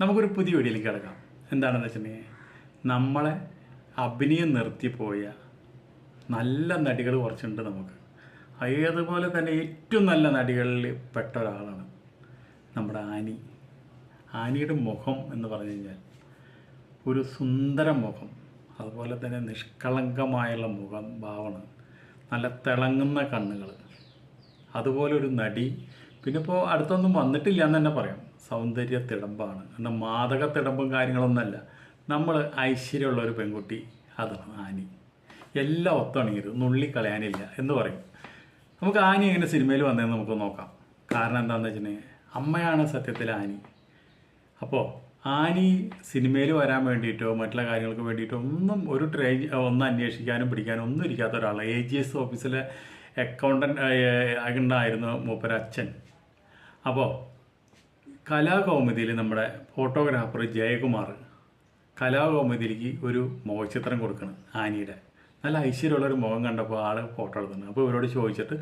നമുക്കൊരു പുതിയ വീഡിയോയിലേക്ക് കിടക്കാം. എന്താണെന്ന് വെച്ചിട്ടുണ്ടെങ്കിൽ നമ്മളെ അഭിനയം നിർത്തിപ്പോയ നല്ല നടികൾ കുറച്ചുണ്ട് നമുക്ക്. അതേപോലെ തന്നെ ഏറ്റവും നല്ല നടികളിൽ പെട്ട ഒരാളാണ് നമ്മുടെ ആനി. ആനിയുടെ മുഖം എന്ന് പറഞ്ഞു കഴിഞ്ഞാൽ ഒരു സുന്ദര മുഖം അതുപോലെ തന്നെ നിഷ്കളങ്കമായുള്ള മുഖം ഭാവന നല്ല തിളങ്ങുന്ന കണ്ണുകൾ അതുപോലെ ഒരു നടി. പിന്നെ ഇപ്പോൾ അടുത്തൊന്നും വന്നിട്ടില്ല എന്ന് തന്നെ പറയാം. സൗന്ദര്യ തിടമ്പാണ്. എന്നാൽ മാതക തിടമ്പും കാര്യങ്ങളൊന്നുമല്ല. നമ്മൾ ഐശ്വര്യമുള്ള ഒരു പെൺകുട്ടി അതാണ് ആനി. എല്ലാം ഒത്തണിയത് നുള്ളി കളയാനില്ല എന്ന് പറയും. നമുക്ക് ആനി എങ്ങനെ സിനിമയിൽ വന്നതെന്ന് നമുക്ക് നോക്കാം. കാരണം എന്താണെന്ന് വെച്ചിട്ടുണ്ടെങ്കിൽ അമ്മയാണ് സത്യത്തിൽ ആനി. അപ്പോൾ ആനി സിനിമയിൽ വരാൻ വേണ്ടിയിട്ടോ മറ്റുള്ള കാര്യങ്ങൾക്ക് വേണ്ടിയിട്ടോ ഒന്നും ഒരു ട്രൈ ഒന്നും അന്വേഷിക്കാനും പിടിക്കാനും ഒന്നും ഇരിക്കാത്ത ഒരാളാണ് എ ജി എസ് ഓഫീസിലെ അക്കൗണ്ടന്റ് ഉണ്ടായിരുന്നു മൂപ്പര അച്ഛൻ അപ്പോൾ കലാകൗമുദിയിൽ നമ്മുടെ ഫോട്ടോഗ്രാഫർ ജയകുമാർ കലാകൗമുദിയിലേക്ക് ഒരു മുഖചിത്രം കൊടുക്കണം ആനിയുടെ. നല്ല ഐശ്വര്യമുള്ള ഒരു മുഖം കണ്ടപ്പോൾ ആൾ ഫോട്ടോ എടുത്തിട്ടുണ്ട്. അപ്പോൾ ഇവരോട് ചോദിച്ചിട്ട്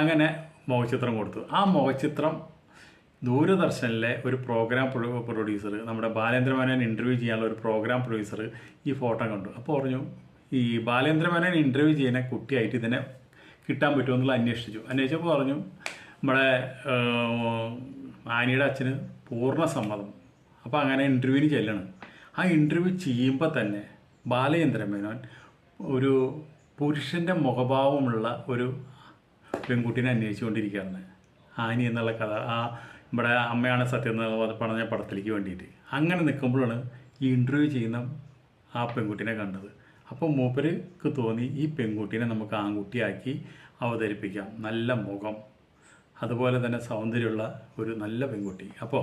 അങ്ങനെ മുഖചിത്രം കൊടുത്തു. ആ മുഖചിത്രം ദൂരദർശനിലെ ഒരു പ്രോഗ്രാം പ്രൊഡ്യൂസർ നമ്മുടെ ബാലേന്ദ്രമേനോൻ ഇന്റർവ്യൂ ചെയ്യാനുള്ള ഒരു പ്രോഗ്രാം പ്രൊഡ്യൂസർ ഈ ഫോട്ടോ കണ്ടു. അപ്പോൾ പറഞ്ഞു ഈ ബാലേന്ദ്രമേനോൻ ഇന്റർവ്യൂ ചെയ്യുന്ന കുട്ടിയായിട്ട് ഇതിനെ കിട്ടാൻ പറ്റുമോ? എന്നുള്ള അന്വേഷിച്ചു. അന്വേഷിച്ചപ്പോൾ പറഞ്ഞു നമ്മുടെ ആനിയുടെ അച്ഛന് പൂർണ സമ്മതം. അപ്പോൾ അങ്ങനെ ഇന്റർവ്യൂവിന് ചെല്ലണം. ആ ഇന്റർവ്യൂ ചെയ്യുമ്പോൾ തന്നെ ബാലചന്ദ്രമേനോൻ ഒരു പുരുഷന്റെ മുഖഭാവമുള്ള ഒരു പെൺകുട്ടീനെ അന്വേഷിച്ചുകൊണ്ടിരിക്കുകയാണ്. ആനി എന്നുള്ള കഥ ആ ഇവിടെ അമ്മയാണ് സത്യം എന്നുള്ള പറഞ്ഞ പടത്തിലേക്ക് വേണ്ടിയിട്ട്. അങ്ങനെ നിൽക്കുമ്പോഴാണ് ഈ ഇന്റർവ്യൂ ചെയ്യുന്ന ആ പെൺകുട്ടീനെ കണ്ടത്. അപ്പോൾ മൂപ്പർക്ക് തോന്നി ഈ പെൺകുട്ടീനെ നമുക്ക് ആൺകുട്ടിയാക്കി അവതരിപ്പിക്കാം. നല്ല മുഖം. അതുപോലെ തന്നെ സൗന്ദര്യമുള്ള ഒരു നല്ല പെൺകുട്ടി. അപ്പോൾ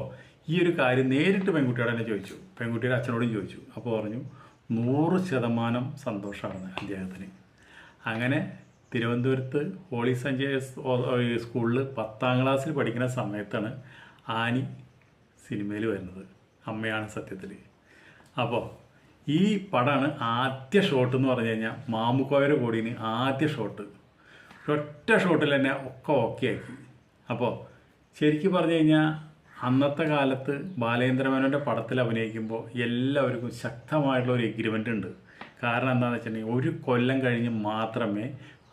ഈ ഒരു കാര്യം നേരിട്ട് പെൺകുട്ടിയോട് തന്നെ ചോദിച്ചു. പെൺകുട്ടിയുടെ അച്ഛനോടും ചോദിച്ചു. അപ്പോൾ പറഞ്ഞു നൂറ് ശതമാനം സന്തോഷമാണ് അദ്ദേഹത്തിന്. അങ്ങനെ തിരുവനന്തപുരത്ത് ഹോളി സഞ്ജയ് സ്കൂളിൽ പത്താം ക്ലാസ്സിൽ പഠിക്കുന്ന സമയത്താണ് ആനി സിനിമയിൽ വരുന്നത്. അമ്മയാണ് സത്യത്തിൽ അപ്പോൾ ഈ പടമാണ് ആദ്യ ഷോട്ട് എന്ന് പറഞ്ഞു കഴിഞ്ഞാൽ മാമുക്കോയുടെ കൂടിന് ആദ്യ ഷോട്ട്. ഒറ്റ ഷോട്ടിൽ തന്നെ ഒക്കെ ഓക്കെ ആക്കി. അപ്പോൾ ശരിക്കും പറഞ്ഞു കഴിഞ്ഞാൽ അന്നത്തെ കാലത്ത് ബാലേന്ദ്രമേനോന്റെ പടത്തിൽ അഭിനയിക്കുമ്പോൾ എല്ലാവർക്കും ശക്തമായിട്ടുള്ള ഒരു എഗ്രിമെന്റ് ഉണ്ട്. കാരണം എന്താണെന്ന് വെച്ചിട്ടുണ്ടെങ്കിൽ ഒരു കൊല്ലം കഴിഞ്ഞ് മാത്രമേ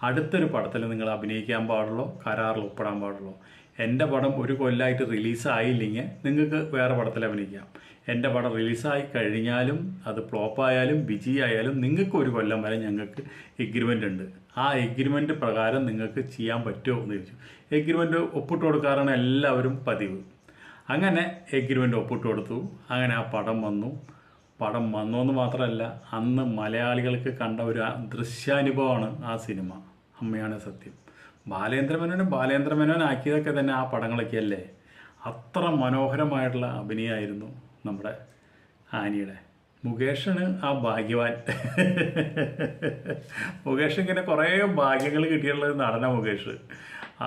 അടുത്തൊരു പടത്തിൽ നിങ്ങൾ അഭിനയിക്കാൻ പാടുള്ളൂ കരാറിൽ ഒപ്പിടാൻ പാടുള്ളൂ. എന്റെ പടം ഒരു കൊല്ലമായിട്ട് റിലീസായില്ലെങ്കിൽ നിങ്ങൾക്ക് വേറെ പടത്തിൽ അഭിനയിക്കാം. എന്റെ പടം റിലീസായി കഴിഞ്ഞാലും അത് ഫ്ലോപ്പായാലും ആയാലും നിങ്ങൾക്ക് ഒരു കൊല്ലം വരെ ഞങ്ങൾക്ക് എഗ്രിമെന്റ് ഉണ്ട്. ആ എഗ്രിമെന്റ് പ്രകാരം നിങ്ങൾക്ക് ചെയ്യാൻ പറ്റുമോ എന്ന് ചോദിച്ചു. എഗ്രിമെന്റ് ഒപ്പിട്ട് കൊടുക്കാറാണ് എല്ലാവരും പതിവ്. അങ്ങനെ എഗ്രിമെന്റ് ഒപ്പിട്ട് കൊടുത്തു. അങ്ങനെ ആ പടം വന്നു. പടം വന്നു എന്ന് മാത്രമല്ല അന്ന് മലയാളികൾക്ക് കണ്ട ഒരു ദൃശ്യാനുഭവമാണ് ആ സിനിമ. അമ്മയാണ് സത്യം. ബാലേന്ദ്രമേനോനെ ബാലേന്ദ്രമേനോൻ ആക്കിയതൊക്കെ തന്നെ ആ പടങ്ങളൊക്കെ അല്ലേ അത്ര മനോഹരമായിട്ടുള്ള അഭിനയമായിരുന്നു നമ്മുടെ ആനിയുടെ. മുകേഷാണ് ആ ഭാഗ്യവാൻ. മുകേഷ് ഇങ്ങനെ കുറേ ഭാഗ്യങ്ങൾ കിട്ടിയുള്ള ഒരു നടന മുകേഷ്.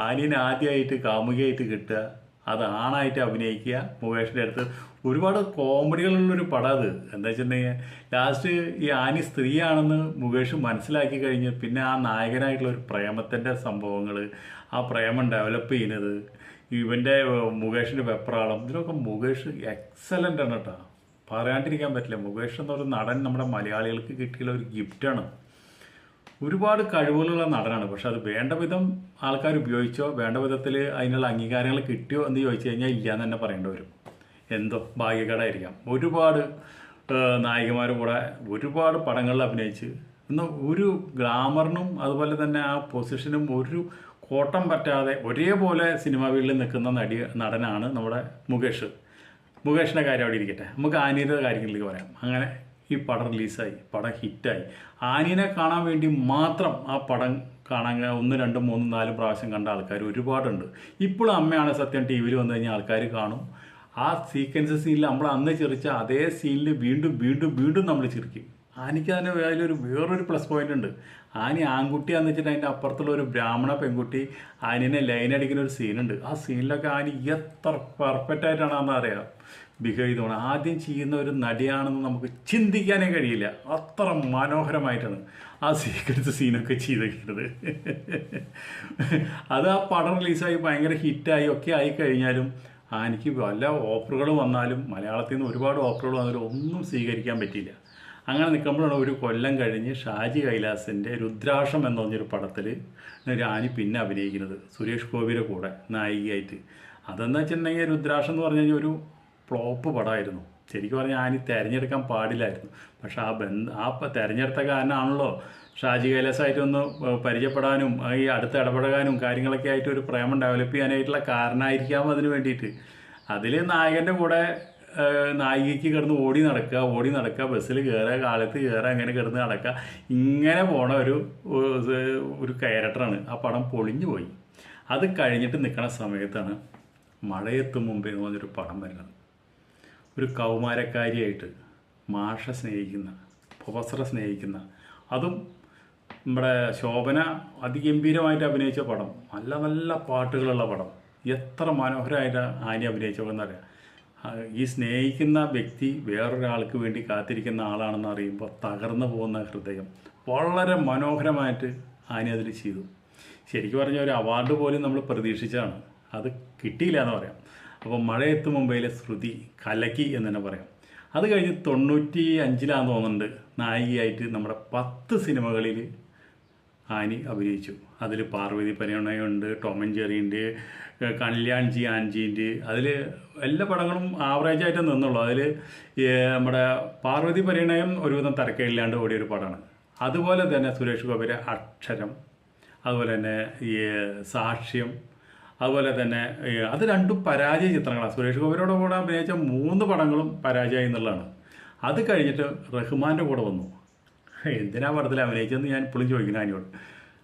ആനിനെ ആദ്യമായിട്ട് കാമുകിയായിട്ട് കിട്ടുക അത് ആണായിട്ട് അഭിനയിക്കുക മുകേഷിന്റെ അടുത്ത് ഒരുപാട് കോമഡികളുള്ളൊരു പടം അത്. എന്താ വെച്ചിട്ടുണ്ടെങ്കിൽ ലാസ്റ്റ് ഈ ആനി സ്ത്രീയാണെന്ന് മുകേഷ് മനസ്സിലാക്കി കഴിഞ്ഞ് പിന്നെ ആ നായകനായിട്ടുള്ള ഒരു പ്രേമത്തിന്റെ സംഭവങ്ങൾ ആ പ്രേമം ഡെവലപ്പ് ചെയ്യുന്നത് ഇവന്റെ മുകേഷിന്റെ വെപ്രാളം ഇതിനൊക്കെ മുകേഷ് എക്സലന്റ് ആണ് കേട്ടോ പറയാണ്ടിരിക്കാൻ പറ്റില്ല. മുകേഷ് എന്നൊരു നടൻ നമ്മുടെ മലയാളികൾക്ക് കിട്ടിയുള്ള ഒരു ഗിഫ്റ്റാണ് ഒരുപാട് കഴിവുകളുള്ള നടനാണ്. പക്ഷെ അത് വേണ്ട വിധം ആൾക്കാർ ഉപയോഗിച്ചോ വേണ്ട വിധത്തിൽ അതിനുള്ള അംഗീകാരങ്ങൾ കിട്ടിയോ എന്ന് ചോദിച്ചു കഴിഞ്ഞാൽ ഇല്ല എന്ന് തന്നെ പറയേണ്ടി വരും. എന്തോ ഭാഗ്യക്കേടായിരിക്കാം ഒരുപാട് നായികമാരും കൂടെ ഒരുപാട് പടങ്ങളിൽ അഭിനയിച്ച് ഇന്ന് ഒരു ഗ്ലാമറിനും അതുപോലെ തന്നെ ആ പൊസിഷനും ഒരു കോട്ടം പറ്റാതെ ഒരേപോലെ സിനിമാ വീട്ടിൽ നിൽക്കുന്ന നടി നടനാണ് നമ്മുടെ മുകേഷ്. മുകേഷിന്റെ കാര്യം അവിടെ ഇരിക്കട്ടെ. നമുക്ക് ആനിയുടെ കാര്യങ്ങളിലേക്ക് പറയാം അങ്ങനെ ഈ പടം റിലീസായി പടം ഹിറ്റായി. ആനിനെ കാണാൻ വേണ്ടി മാത്രം ആ പടം കാണാൻ ഒന്ന് രണ്ടും മൂന്നും നാലും പ്രാവശ്യം കണ്ട ആൾക്കാർ ഒരുപാടുണ്ട്. ഇപ്പോഴും അമ്മയാണ് സത്യം ടി വിയിൽ വന്നു കഴിഞ്ഞാൽ ആൾക്കാർ കാണും. ആ സീക്വൻസ് സീനിൽ നമ്മൾ അന്ന് ചിരിച്ച അതേ സീനിൽ വീണ്ടും വീണ്ടും വീണ്ടും നമ്മൾ ചിരിക്കും. ആനിക്ക് അതിന് അതിലൊരു വേറൊരു പ്ലസ് പോയിന്റ് ഉണ്ട്. ആനി ആൺകുട്ടിയാന്ന് വെച്ചിട്ട് അതിന്റെ അപ്പുറത്തുള്ള ഒരു ബ്രാഹ്മണ പെൺകുട്ടി ആനിനെ ലൈൻ അടിക്കുന്ന ഒരു സീനുണ്ട് ആ സീനിലൊക്കെ ആനി എത്ര പെർഫെക്റ്റ് ആയിട്ടാണ് അറിയാം. ബിഹേവ് ചെയ്തോണം ആദ്യം ചെയ്യുന്ന ഒരു നടിയാണെന്ന് നമുക്ക് ചിന്തിക്കാനേ കഴിയില്ല. അത്ര മനോഹരമായിട്ടാണ് ആ സീക്രട്ട് സീനൊക്കെ ചെയ്തിരിക്കുന്നത് അത് ആ പടം റിലീസായി ഭയങ്കര ഹിറ്റായി ഒക്കെ ആയി കഴിഞ്ഞാലും ആനിക്ക് വല്ല ഓഫറുകൾ വന്നാലും മലയാളത്തിൽ നിന്ന് ഒരുപാട് ഓഫറുകൾ വന്നാലും ഒന്നും സ്വീകരിക്കാൻ പറ്റിയില്ല. അങ്ങനെ നിൽക്കുമ്പോഴാണ് ഒരു കൊല്ലം കഴിഞ്ഞ് ഷാജി കൈലാസിന്റെ രുദ്രാക്ഷം എന്ന് പറഞ്ഞൊരു പടത്തിൽ രാനി പിന്നെ അഭിനയിക്കുന്നത് സുരേഷ് ഗോപിയുടെ കൂടെ നായികയായിട്ട്. അതെന്ന് വെച്ചിട്ടുണ്ടെങ്കിൽ രുദ്രാക്ഷം എന്ന് പറഞ്ഞു കഴിഞ്ഞാൽ ഒരു ഫ്ലോപ്പ് പടമായിരുന്നു. ശരിക്കും പറഞ്ഞാൽ ആനി തിരഞ്ഞെടുക്കാൻ പാടില്ലായിരുന്നു. പക്ഷേ ആ ബന്ധ ആ തിരഞ്ഞെടുത്ത കാരനാണല്ലോ ഷാജി കൈലാസായിട്ട് ഒന്ന് പരിചയപ്പെടാനും ഈ അടുത്ത് ഇടപെടാനും കാര്യങ്ങളൊക്കെ ആയിട്ട് ഒരു പ്രേമം ഡെവലപ്പ് ചെയ്യാനായിട്ടുള്ള കാരണമായിരിക്കാം അതിന് വേണ്ടിയിട്ട്. അതിൽ നായകന്റെ കൂടെ നായികയ്ക്ക് കിടന്ന് ഓടി നടക്കുക ഓടി നടക്കുക ബസ്സിൽ കയറുക കാലത്ത് കയറുക അങ്ങനെ കിടന്ന് നടക്കുക. ഇങ്ങനെ പോണ ഒരു ഒരു ക്യാരക്ടറാണ് ആ പടം പൊളിഞ്ഞു പോയി. അത് കഴിഞ്ഞിട്ട് നിൽക്കുന്ന സമയത്താണ് മഴയെത്തും മുമ്പേ എന്ന് പറഞ്ഞൊരു പടം വരുന്നത്. ഒരു കൗമാരക്കാരിയായിട്ട് മാഷ സ്നേഹിക്കുന്ന പ്രൊഫസറെ സ്നേഹിക്കുന്ന അതും നമ്മുടെ ശോഭന അതിഗംഭീരമായിട്ട് അഭിനയിച്ച പടം. നല്ല നല്ല പാട്ടുകളുള്ള പടം. എത്ര മനോഹരമായിട്ട് ആനി പടം എന്നറിയാം. ഈ സ്നേഹിക്കുന്ന വ്യക്തി വേറൊരാൾക്ക് വേണ്ടി കാത്തിരിക്കുന്ന ആളാണെന്ന് അറിയുമ്പോൾ തകർന്നു പോകുന്ന ഹൃദയം വളരെ മനോഹരമായിട്ട് ആനി അതിൽ ചെയ്തു. ശരിക്കും പറഞ്ഞാൽ ഒരു അവാർഡ് പോലും നമ്മൾ പ്രതീക്ഷിച്ചാണ് അത് കിട്ടിയില്ല എന്ന് പറയാം. അപ്പോൾ മഴയത്ത് മുംബൈയിലെ ശ്രുതി കലക്കി എന്ന് തന്നെ പറയാം. അത് കഴിഞ്ഞ് തൊണ്ണൂറ്റി അഞ്ചിലാന്ന് തോന്നുന്നുണ്ട് നായികയായിട്ട് നമ്മുടെ പത്ത് സിനിമകളിൽ ആനി അഭിനയിച്ചു. അതിൽ പാർവതി പരിണയുണ്ട് ടോമൻ ജെറിന്റെ കല്യാൺജി ആൻജിന്റെ അതിൽ എല്ലാ പടങ്ങളും ആവറേജ് ആയിട്ട് നിന്നുള്ളൂ. അതിൽ നമ്മുടെ പാർവതി പരിണയം ഒരുവിധം തരക്കയില്ലാണ്ട് ഓടിയൊരു പടമാണ് അതുപോലെ തന്നെ സുരേഷ് ഗോപിയുടെ അക്ഷരം അതുപോലെ തന്നെ ഈ സാക്ഷ്യം അതുപോലെ തന്നെ അത് രണ്ടും പരാജയ ചിത്രങ്ങളാണ്. സുരേഷ് ഗോപിയുടെ കൂടെ അഭിനയിച്ച മൂന്ന് പടങ്ങളും പരാജയം എന്നുള്ളതാണ്. അത് കഴിഞ്ഞിട്ട് റഹ്മാന്റെ കൂടെ വന്നു. എന്തിനാ പടത്തിൽ അഭിനയിച്ചതെന്ന് ഞാൻ ഇപ്പോഴും ചോദിക്കുന്നു അതിനോട്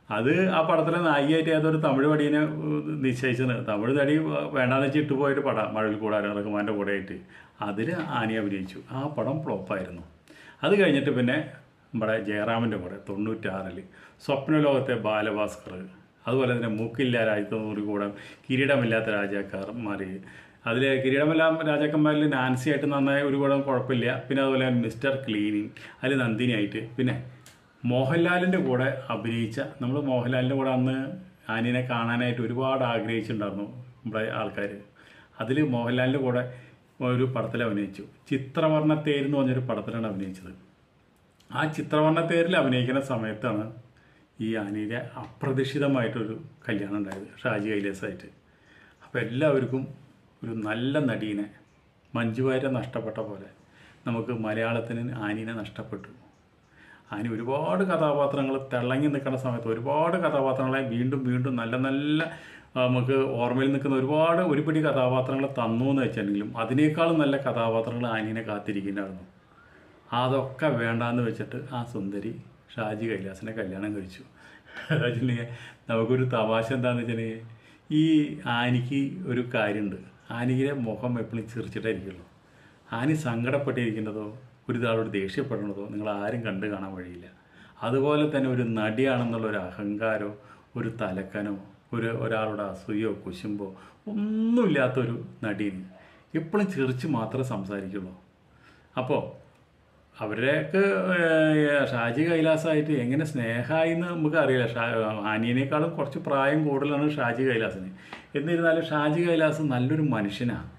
അത് ആ പടത്തിലെ നായികയായിട്ട് ഏതൊരു തമിഴ് പടീനെ നിശ്ചയിച്ചത്. തമിഴ് തടി വേണ്ടാന്ന് വെച്ച് ഇട്ടുപോയൊരു പടം മഴവിൽ കൂടാരം റഹ്മാന്റെ കൂടെ ആയിട്ട്. അതിൽ ആനി അഭിനയിച്ചു. ആ പടം ഫ്ലോപ്പായിരുന്നു. അത് കഴിഞ്ഞിട്ട് പിന്നെ നമ്മുടെ ജയറാമിന്റെ കൂടെ തൊണ്ണൂറ്റാറിൽ സ്വപ്നലോകത്തെ ബാലഭാസ്കർ അതുപോലെ തന്നെ മൂക്കില്ല രാജ്യത്തോടു കൂടെ കിരീടമില്ലാത്ത രാജാക്കാരന്മാർ അതിൽ കിരീടമെല്ലാം രാജാക്കന്മാരിൽ നാൻസി ആയിട്ട് നന്നായി ഒരു കൂടെ കുഴപ്പമില്ല. പിന്നെ അതുപോലെ മിസ്റ്റർ ക്ലീനിങ് അതിൽ നന്ദിനിയായിട്ട്. പിന്നെ മോഹൻലാലിന്റെ കൂടെ അഭിനയിച്ച നമ്മൾ മോഹൻലാലിന്റെ കൂടെ അന്ന് ആനിനെ കാണാനായിട്ട് ഒരുപാട് ആഗ്രഹിച്ചിട്ടുണ്ടായിരുന്നു നമ്മുടെ ആൾക്കാർ അതിൽ മോഹൻലാലിന്റെ കൂടെ ഒരു പടത്തിൽ അഭിനയിച്ചു. ചിത്രവർണ തേര് എന്ന് പറഞ്ഞൊരു പടത്തിലാണ് അഭിനയിച്ചത്. ആ ചിത്രവർണത്തേരിൽ അഭിനയിക്കുന്ന സമയത്താണ് ഈ ആനിയുടെ അപ്രതീക്ഷിതമായിട്ടൊരു കല്യാണം ഉണ്ടായത് ഷാജി കൈലാസായിട്ട് അപ്പോൾ എല്ലാവർക്കും ഒരു നല്ല നടീനെ മഞ്ജുവാരെ നഷ്ടപ്പെട്ട പോലെ നമുക്ക് മലയാളത്തിന് ആനിനെ നഷ്ടപ്പെട്ടു. ആനി ഒരുപാട് കഥാപാത്രങ്ങൾ തിളങ്ങി നിൽക്കുന്ന സമയത്ത് ഒരുപാട് കഥാപാത്രങ്ങളെ വീണ്ടും വീണ്ടും നല്ല നല്ല നമുക്ക് ഓർമ്മയിൽ നിൽക്കുന്ന ഒരുപാട് ഒരുപിടി കഥാപാത്രങ്ങൾ തന്നു എന്ന് വെച്ചിട്ടുണ്ടെങ്കിലും അതിനേക്കാളും നല്ല കഥാപാത്രങ്ങൾ ആനിനെ കാത്തിരിക്കുന്നുണ്ടായിരുന്നു. അതൊക്കെ വേണ്ടാന്ന് വെച്ചിട്ട് ആ സുന്ദരി ഷാജി കൈലാസിനെ കല്യാണം കഴിച്ചു. വെച്ചിട്ടുണ്ടെങ്കിൽ നമുക്കൊരു തമാശ എന്താണെന്ന് വെച്ചിട്ടുണ്ടെങ്കിൽ ഈ ആനിക്ക് ഒരു കാര്യമുണ്ട്. ആനിയുടെ മുഖം എപ്പോഴും ചിരിച്ചിട്ടായിരിക്കുള്ളൂ ആനി സങ്കടപ്പെട്ടിരിക്കുന്നതോ ഒരു ഇതാളോട് ദേഷ്യപ്പെടുന്നതോ നിങ്ങൾ ആരും കണ്ടു കാണാൻ വഴിയില്ല. അതുപോലെ തന്നെ ഒരു നടിയാണെന്നുള്ള ഒരു അഹങ്കാരോ ഒരു തലക്കനോ ഒരു ഒരാളുടെ അസൂയോ കുശുമ്പോ ഒന്നുമില്ലാത്തൊരു നടീന് എപ്പോഴും ചിരിച്ച് മാത്രമേ സംസാരിക്കുള്ളൂ. അപ്പോൾ അവരുടെയൊക്കെ ഷാജി കൈലാസമായിട്ട് എങ്ങനെ സ്നേഹമായി എന്ന് നമുക്ക് അറിയില്ല ഷാ ആനിയനേക്കാളും കുറച്ച് പ്രായം കൂടുതലാണ് ഷാജി കൈലാസിന്. എന്നിരുന്നാലും ഷാജി കൈലാസ് നല്ലൊരു മനുഷ്യനാണ്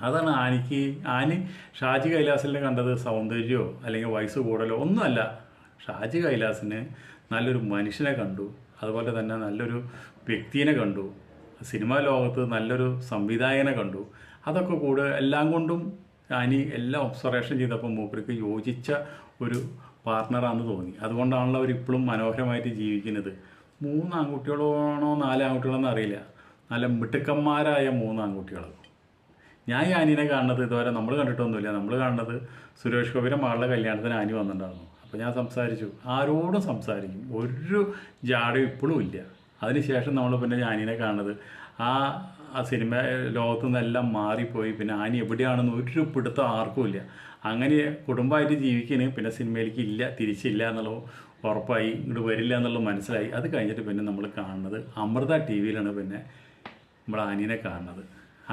അതാണ് ആനിക്ക് ആനി ഷാജി കൈലാസിനെ കണ്ടത് സൗന്ദര്യമോ അല്ലെങ്കിൽ വയസ്സ് കൂടലോ ഒന്നുമല്ല. ഷാജി കൈലാസിന് നല്ലൊരു മനുഷ്യനെ കണ്ടു. അതുപോലെ തന്നെ നല്ലൊരു വ്യക്തിയെ കണ്ടു. സിനിമാ ലോകത്ത് നല്ലൊരു സംവിധായകനെ കണ്ടു. അതൊക്കെ കൂടെ എല്ലാം കൊണ്ടും ആനി എല്ലാം ഒബ്സർവേഷൻ ചെയ്തപ്പോൾ മൂപ്പർക്ക് യോജിച്ച ഒരു പാർട്ണറാണെന്ന് തോന്നി. അതുകൊണ്ടാണല്ലോ അവർ ഇപ്പോഴും മനോഹരമായിട്ട് ജീവിക്കുന്നത്. മൂന്ന് ആൺകുട്ടികളാണോ നാല് ആൺകുട്ടികളോ അറിയില്ല. നല്ല മിടുക്കന്മാരായ മൂന്ന് ആൺകുട്ടികൾ ഞാൻ ഈ ആനിനെ കാണുന്നത് ഇതുവരെ നമ്മൾ കണ്ടിട്ടൊന്നുമില്ല. നമ്മൾ കാണുന്നത് സുരേഷ് ഗോപിയുടെ മകളുടെ കല്യാണത്തിന് ആനി വന്നിട്ടുണ്ടായിരുന്നു. അപ്പോൾ ഞാൻ സംസാരിച്ചു. ആരോടും സംസാരിക്കും. ഒരു ജാടയും ഇപ്പോഴും ഇല്ല. അതിനുശേഷം നമ്മൾ പിന്നെ ആനിനെ കാണുന്നത്. ആ ആ സിനിമ ലോകത്തു നിന്നെല്ലാം മാറിപ്പോയി. പിന്നെ ആനി എവിടെയാണെന്ന് ഒരു പിടുത്തം ആർക്കുമില്ല അങ്ങനെ കുടുംബമായിട്ട് ജീവിക്കണേ പിന്നെ സിനിമയിലേക്ക് ഇല്ല തിരിച്ചില്ല എന്നുള്ളത് ഉറപ്പായി. ഇങ്ങോട്ട് വരില്ല എന്നുള്ളത് മനസ്സിലായി. അത് കഴിഞ്ഞിട്ട് പിന്നെ നമ്മൾ കാണുന്നത് അമൃത ടി വിയിലാണ് പിന്നെ നമ്മൾ ആനീനെ കാണുന്നത്.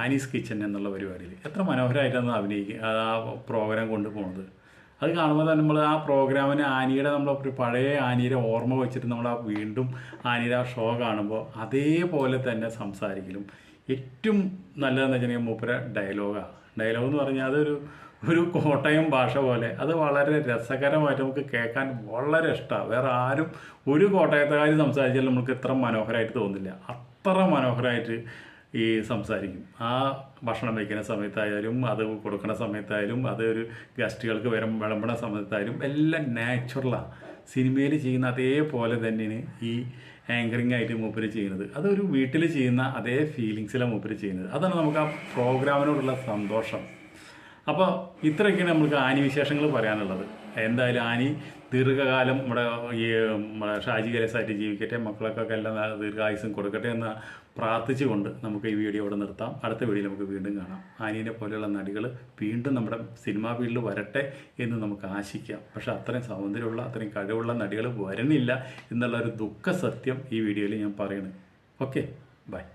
ആനീസ് കിച്ചൺ എന്നുള്ള പരിപാടിയിൽ. എത്ര മനോഹരമായിട്ടാണ് അഭിനയിക്കുക ആ പ്രോഗ്രാം കൊണ്ടുപോകുന്നത് അത് കാണുമ്പോൾ തന്നെ നമ്മൾ ആ പ്രോഗ്രാമിന് ആനിയുടെ നമ്മൾ ഒരു പഴയ ആനിയുടെ ഓർമ്മ വെച്ചിട്ട് നമ്മൾ ആ വീണ്ടും ആനിയുടെ ആ ഷോ കാണുമ്പോൾ അതേപോലെ തന്നെ സംസാരിക്കലും. ഏറ്റവും നല്ലതെന്ന് വെച്ചിട്ടുണ്ടെങ്കിൽ മൂപ്പര ഡയലോഗാണ് ഡയലോഗ് എന്ന് പറഞ്ഞാൽ അതൊരു ഒരു കോട്ടയം ഭാഷ പോലെ. അത് വളരെ രസകരമായിട്ട് നമുക്ക് കേൾക്കാൻ വളരെ ഇഷ്ടമാണ് വേറെ ആരും ഒരു കോട്ടയത്തുകാർ സംസാരിച്ചാലും നമുക്ക് ഇത്ര മനോഹരമായിട്ട് തോന്നില്ല. അത്ര മനോഹരമായിട്ട് ഈ സംസാരിക്കും. ആ ഭക്ഷണം വയ്ക്കുന്ന സമയത്തായാലും അത് കൊടുക്കുന്ന സമയത്തായാലും അത് ഒരു ഗസ്റ്റുകൾക്ക് വരം വിളമ്പണ സമയത്തായാലും എല്ലാം നാച്ചുറലാണ് സിനിമയിൽ ചെയ്യുന്ന അതേപോലെ തന്നെയാണ് ഈ ആങ്കറിംഗ് ആയിട്ട് മൂപ്പര് ചെയ്യുന്നത്. അതൊരു വീട്ടിൽ ചെയ്യുന്ന അതേ ഫീലിങ്സിലാണ് മൂപ്പര് ചെയ്യുന്നത്. അതാണ് നമുക്ക് ആ പ്രോഗ്രാമിനോടുള്ള സന്തോഷം. അപ്പോൾ ഇത്രയൊക്കെയാണ് നമുക്ക് ആനിവിശേഷങ്ങൾ പറയാനുള്ളത്. എന്തായാലും ആനി ദീർഘകാലം നമ്മുടെ ഈ ഷാജി കരസായിട്ട് ജീവിക്കട്ടെ മക്കളൊക്കെ എല്ലാം ദീർഘായുസം കൊടുക്കട്ടെ എന്ന് പ്രാർത്ഥിച്ചുകൊണ്ട് നമുക്ക് ഈ വീഡിയോ ഇവിടെ നിർത്താം. അടുത്ത വീഡിയോ നമുക്ക് വീണ്ടും കാണാം. ആനീനെ പോലെയുള്ള നടികൾ വീണ്ടും നമ്മുടെ സിനിമാ ഫീൽഡിൽ വരട്ടെ എന്ന് നമുക്ക് ആശിക്കാം. പക്ഷേ അത്രയും സൗന്ദര്യമുള്ള അത്രയും കഴിവുള്ള നടികൾ വരുന്നില്ല എന്നുള്ള ഒരു ദുഃഖ സത്യം ഈ വീഡിയോയിൽ ഞാൻ പറയണേ. Okay bye.